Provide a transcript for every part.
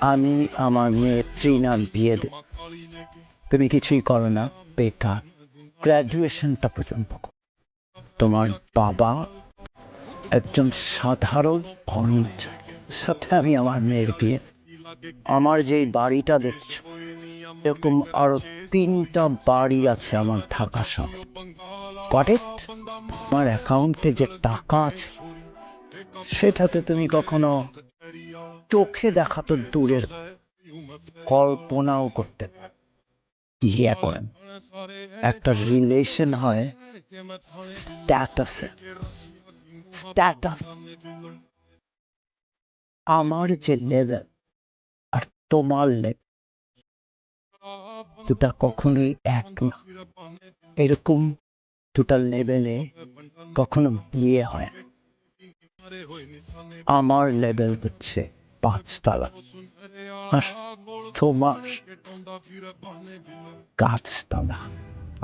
আমি, আমার মেয়ে ট্রিনার বিয়ে দেব তুমি কিছুই করো না বেকার গ্র্যাজুয়েশনটা পর্যন্ত তোমার বাবা একজন সাধারণ কর্মচারী সাথে আমি আমার মেয়ের বিয়ে। আমার যে বাড়িটা দেখছ, এরকম আরও তিনটা বাড়ি আছে আমার ঢাকা শহরে। কটেট আমার অ্যাকাউন্টে যে টাকা আছে, সেটাতে তুমি কখনো চোখে দেখা তো দূরের কল্পনাও করতে করেন। একটা রিলেশন হয় স্ট্যাটাসে স্ট্যাটাস আমার যে লেভেল আর তোমার লেভেল দুটা কখনোই এক না। এরকম দুটা লেভেলে কখনো বিয়ে হয় আমার লেভেল হচ্ছে পাঁচতলা তোমার গাছতলা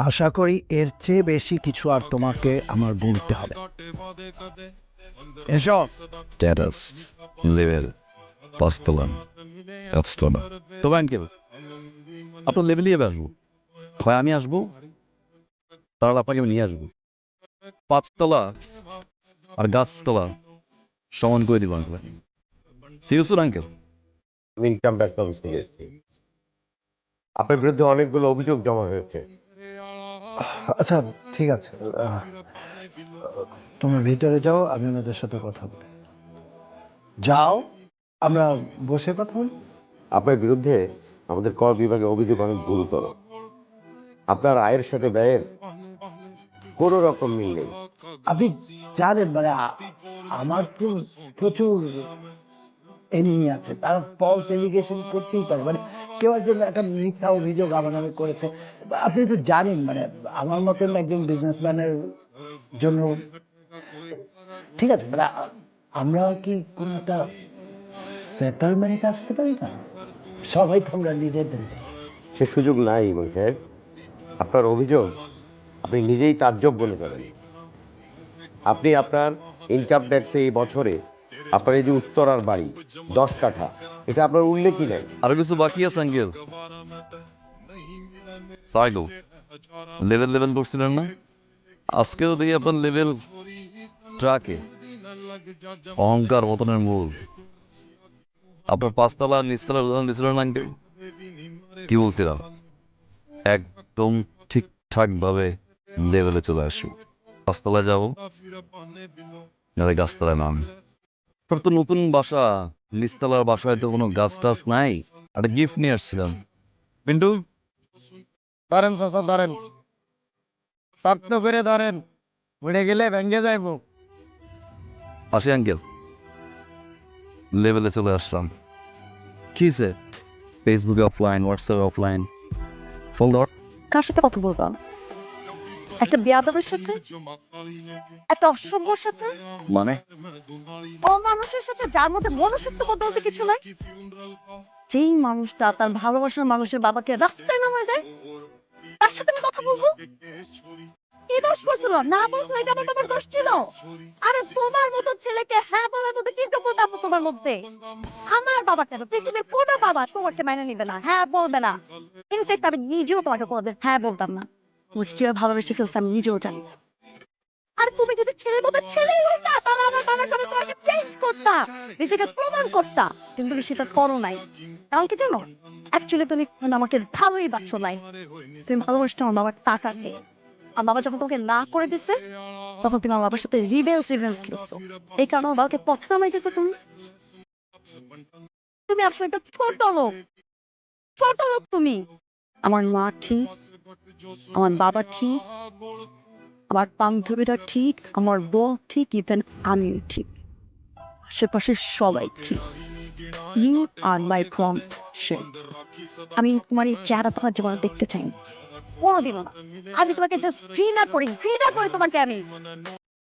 আশা করি এর চেয়ে বেশি কিছু আর তোমাকে আমার বলতে হবে। এসব স্ট্যাটাস লেভেল পাঁচতলা গাছতলা তবে আঙ্কেল আপনার লেভেলই এবার আসব। হয় আমি আসব তাহলে আপনাকে আমি নিয়ে আসব। পাঁচতলা আর গাছতলা সমান করে দিব আঙ্কেল সিরিয়াস আঙ্কেল আমি ইনকাম ট্যাক্স অফিস থেকে এসেছি আপনার বিরুদ্ধে অনেকগুলো অভিযোগ জমা হয়েছে। আচ্ছা ঠিক আছে। তুমি ভিতরে যাও আমি ওনাদের সাথে কথা বলি। যাও আমরা বসে কথা বলি। আপনার বিরুদ্ধে আমাদের কর বিভাগে অভিযোগ অনেক গুরুতর। আপনার আয়ের সাথে ব্যয়ের কোনো রকম মিল নেই। আপনি জানেন মানে আমার তো প্রচুর এনিমি আছে। তারা ফলস এলিগেশন করতেই পারে। মানে কেউ একজন একটা মিথ্যা অভিযোগ আমার নামে করেছে। আপনি তো জানেন মানে আমার মতন একজন বিজনেসম্যানের জন্য ঠিক আছে মানে আমরা কি কোনো একটা সেটেলমেন্টে আসতে পারি না? সবাই তো আমরা নিজেদের সে সুযোগ নাই বই সাহেব। আপনার অভিযোগ আপনি নিজেই তাজ্জব মনে করেন। আপনি আপনার ইনকাম ট্যাক্সে এই বছরে আপনার এই যে উত্তরার বাড়ি, দশ কাঠা, এটা আপনার উল্লেখই নেই? আরও কিছু বাকি আছে আঙ্কেল সাইকেল লেভেল লেভেল করছিলেন না? আপনার লেভেল ট্রাকে অহংকার পতনের মূল, আপনার পাঁচতলা নিচতলা উদাহরণ দিয়েছিলেন না আঙ্কেল? কি বলছিলাম? একদম ঠিকঠাক ভাবে লেভেলে চলে আসুন পাঁচতলায় যাব গাছতলায় নাম সব তো নতুন বাসা। নিচতলার বাসায় তো কোনো গাছ টাছ নাই। একটা গিফট নিয়ে আসছিলাম। পিন্টু? ধরেন চাচা ধরেন শক্ত করে ধরেন উড়ে গেলে ভেঙে যাইব। আসি আঙ্কেল লেভেলে চলে আসলাম। কি সে ফেসবুকে অফলাইন হোয়াটসঅ্যাপে অফলাইন ফোন ধর। কার সাথে কথা বলবা? একটা বেয়াদবের সাথে? একটা অসভ্যর সাথে? মানে? অমানুষের সাথে যার মধ্যে মনুষ্যত্ব বলতে কিছু নাই? যেই মানুষটা তার ভালোবাসার মানুষের বাবাকে রাস্তায় নামায় দেয় তার সাথে আমি কথা বলব? কি দোষ করছিল না বলছো এটা আমার বাবার দোষ ছিল। আরে তোমার মতো ছেলেকে হ্যাঁ বলার মতো কি যোগ্যতা তোমার মধ্যে? আমার বাবা কেন? পৃথিবীর কোনো বাবা তোমাকে মেনে নিবে না হ্যাঁ বলবে না। ইনফেক্ট আমি নিজেও তোমাকে হ্যাঁ বলতাম না। মুষ্টিও ভালোবেসে ফেলতাম নিজেও জানি আর তুমি যদি ছেলের মতো ছেলেই হইতা তাহলে আমার বাবার সামনে তোমাকে চেঞ্জ করতা, নিজেকে প্রমাণ করতা। কিন্তু তুমি সেটা করো নাই। কারণ কি জানো? অ্যাকচুয়ালি তুমি আমাকে ভালোই বাসো নাই। তুমি ভালোবাসতো আমার বাবার টাকাকে আমার বাবা যখন তোমাকে না করে দিছে, তখন তুমি আমার বাবার সাথে রিভেন্স রিভেন্স খেলছো। এই কারণে আমার বাবাকে পথ নামাইতেছো তুমি। তুমি আসলে একটা ছোট লোক। ছোট লোক তুমি। আমার মা ঠিক আমার বাবা ঠিক, আমার বান্ধবীরা ঠিক, আমার বউ ঠিক ইভেন আমি ঠিক। আশেপাশে সবাই ঠিক। ইউ আর মাই ফ্রন্ট আমি তোমার এই চেহারা তোমার জীবনে দেখতে চাই। কোনোদিনও না। আমি তোমাকে জাস্ট ঘৃণা করি ঘৃণা করি তোমাকে আমি।